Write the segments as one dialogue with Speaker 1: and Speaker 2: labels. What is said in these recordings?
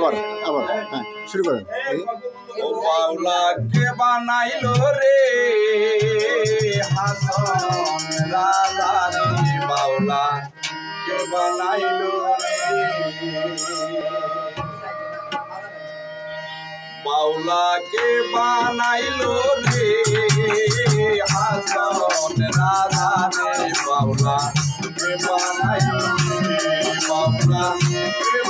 Speaker 1: আবার আবার হ্যাঁ শুরু করেন।
Speaker 2: ও কে বানাইলো রে, হাসন রাজা রে। কে হাসন রাজা রে বাউলা কে বানাইলো রে। কে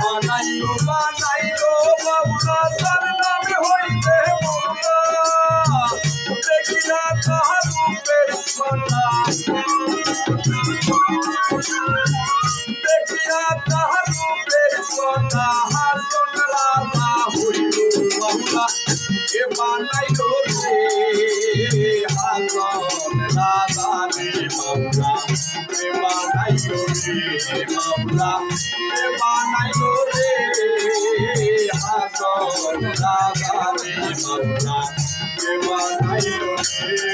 Speaker 2: বানাইলো বানাইলো বাউলা তার নামে হইতে মৌলা দেখিলা তাহার রূপের সোনা দেখিয়া তাহার রূপের সোনা হাসন রাজা হইল বাউলা এ বানাইলো রে। প্রেমা নাই রে মামলা প্রেমা নাই রে হাসন রাধা রে মামলা প্রেমা নাই রে